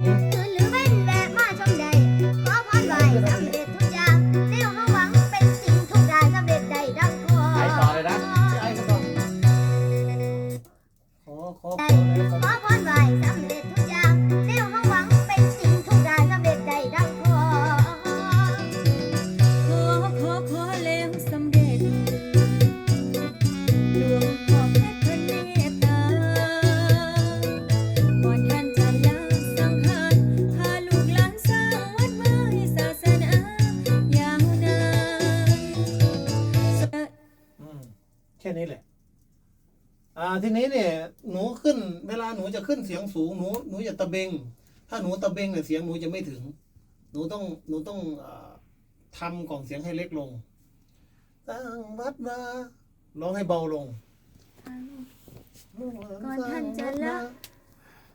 คืน ค่นี้แหละ อ่าทีนี้เนี่ย หนูขึ้น เวลาหนูจะขึ้นเสียงสูงหนูหนูอย่าตะเบง ถ้าหนูตะเบงเนี่ยเสียงหนูจะไม่ถึง หนูต้องหนูต้องอาทำกล่องเสียงให้เล็กลงตั้งวัดมาร้องให้เบาลงก่อนท่านจะละ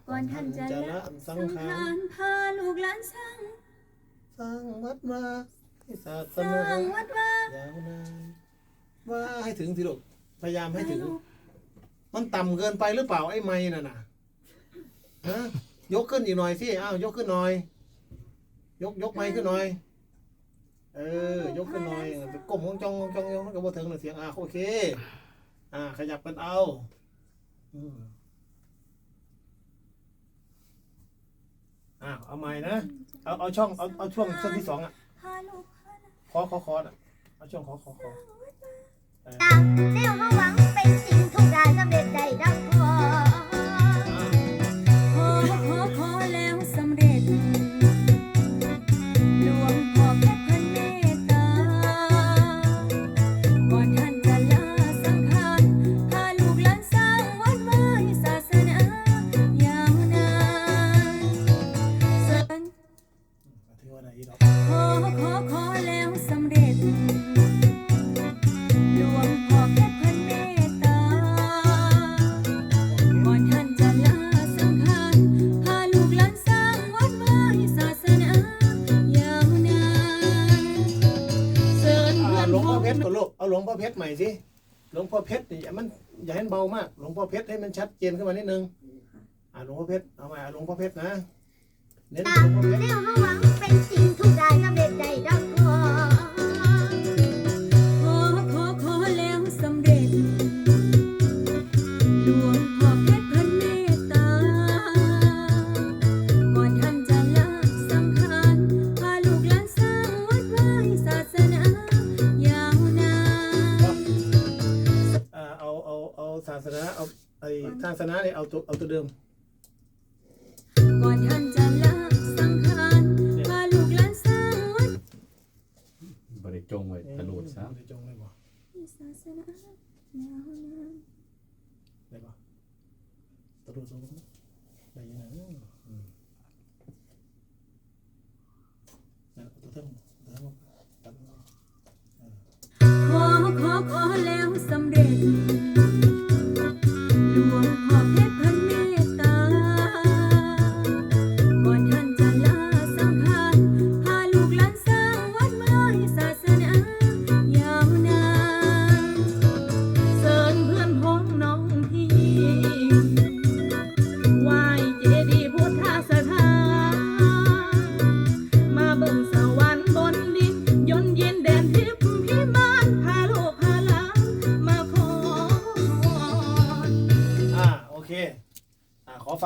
ก่อนท่านจะละสัสังงขารขารพาลูกหลานสร้างสร้างวัดมาให้ศาสสร้านางวัดวายาวนานว่าให้ถึงสิลูก พยายามให้ถึงลูกมันต่ำเกินไปหรือเปล่าไอ้ไม้น่ะน่ะฮะยกขึ้นอีกหน่อยสิอ้าวยกขึ้นหน่อย ยกยกไม้ขึ้นหน่อย เออยกขึ้นหน่อยไปก้มมองจ้องมองจ้องมันก็บ่ถึงน่ะเสียงอะโอเค อ่า ขยับกันเอาอืมอ่าเอาไม้นะเอาเอาช่องเอาเอาช่วงช่วงที่สองอะพาลูกพาหลานขอขอขอน่ะเอาช่วงขอขอขอ เออแนวเฮาหวังเป็นสิ่งทุกอย่างสำเร็จ หลวงพ่อเพชรใหม่สิหลวงพ่อเพชรนี่อย่ามันอย่าให้มันเบามาก หลวงพ่อเพชรให้มันชัดเจนขึ้นมานิดนึงอ่าหลวงพ่อเพชรเอาใหม่อาหลวงพ่อเพชรนะเน้นหลวงพ่อเพชรแนวเฮาหวังเป็นสิ่งทุกการสำ ทางศาสนาเนี่ยเอาตัวเอาตัวเดิมก่อนท่านจะลาสังขารพาลูกหลานสร้างวัดบริจงไว้ตะลุดซะได้จงเลยบ่ให้ศาสนายาวนานได้บ่ตะลุดตรงนี้ได้ยังไงอืมนั่นเอาตัวเทิงตัวเทิงตัดลงขอขอขอแล้ว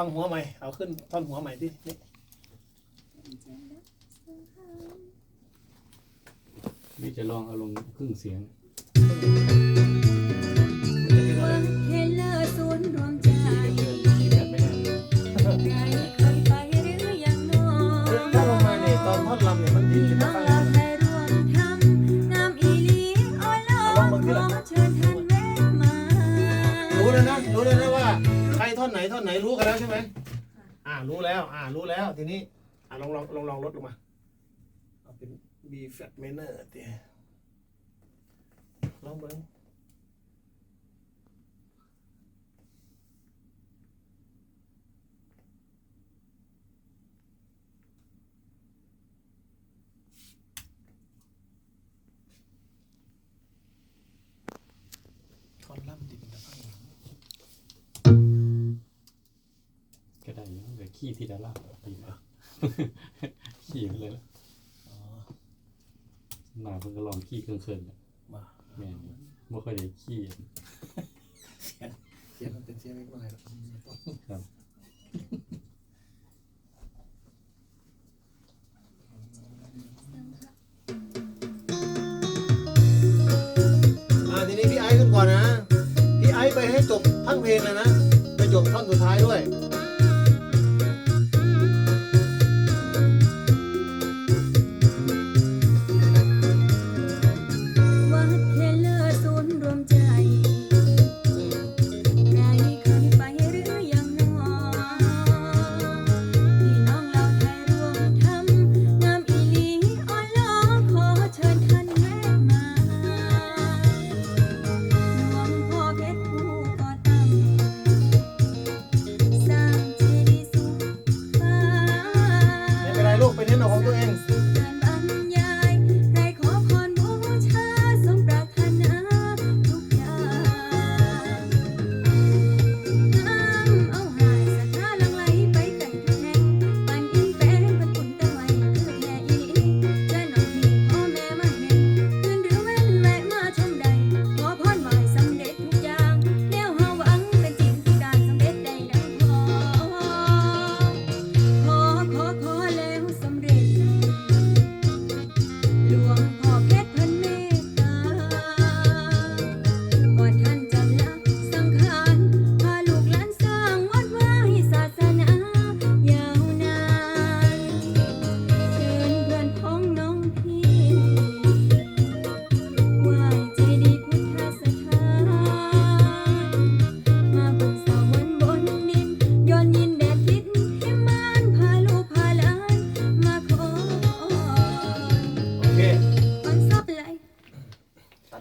องหัวใหม่ เอาขึ้นท่อนหัวใหม่ดินี่นี่จะลองเอาลงครึ่งเสียง เอาเป็น B flat minor เดี๋ยลองเบิ้งทอนล่ำดิบแต่ฟังก็ได้อยู่แต่ขี้ที่ดาราปีนะขี่ไปเลยละ หนาเพิ่งก็ลองขี่เครื่องเคินๆแหละมาแม่นบ่ค่อยได้ขี่เสียงมันเป็นเสียงเล็กน้อยหรอกครับอ่าทีนี้พี่ไอซ์ขึ้นก่อนนะ พี่ไอซ์ไปให้จบทั้งเพลงเลยนะ ไปจบท่อนสุดท้ายด้วย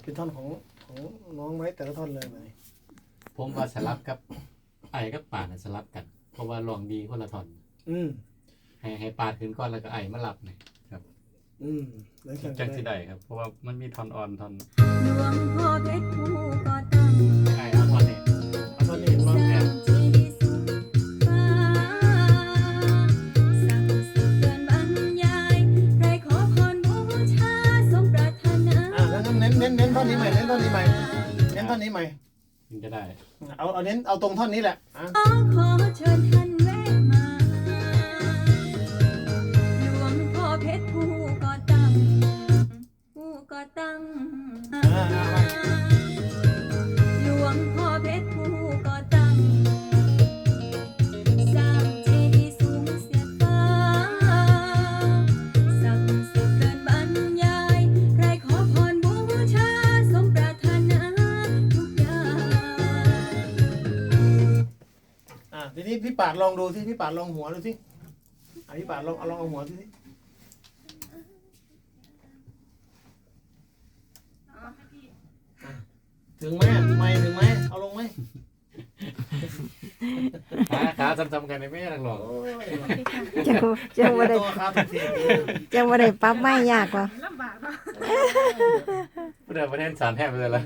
เป็นท่อนของของน้องไว้แต่ละท่อนเลยไหมผมว่าสลับกับไอ้กับป่าน่ะสลับกัน เพราะว่าลองดีคนละท่อน อืม ให้ให้ปาดขึ้นก่อนแล้วก็ไอ้มารับนี่ครับอืมแล้วกันจังสิได้ครับ เพราะว่ามันมีท่อนอ่อนท่อนหลวงพ่ ใหม่ถึงจะได้ เอาเอาเน้นเอาตรงท่อนนี้แหละอะขอขอเชิญท่านแวะมาหลวงพ่อเพชรผู้ก่อตั้งผู้ก่อตั้ง อ่าาดลองดูสิพี่ปาดลองหัวดูสิอะพี่ปาดลองเอาลองเอาหัวดูสิอะถึงไหมอะไม่ถึงไหมเอาลงไหมขาขาซ้ำๆกันในแม่นักหรอกโอ้ยจังจังบ่ได้ตัวครับทุกทีจังบ่ได้ปรับไม่ยากว่ะเพื่อนประเทศสารแทบไปเลยละ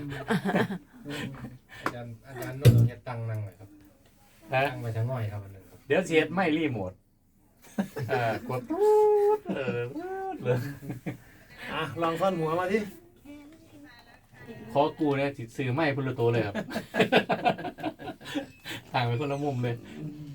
อาจารย์อาจารย์โน้ตเฮ็ดตั้งนั่งเลยครับ นะตั้งไปทั้งน้อยครับอันนึงครับเดี๋ยวเสียดไม่รีโมทเอ่อกดปุ๊บเออปุ๊บเลยอะลองท่อนหัวมาที่ขอกูเนี่ยสิซื้อไม่พุนละตัวเลยครับ ต่างไปคนละมุมเลยอ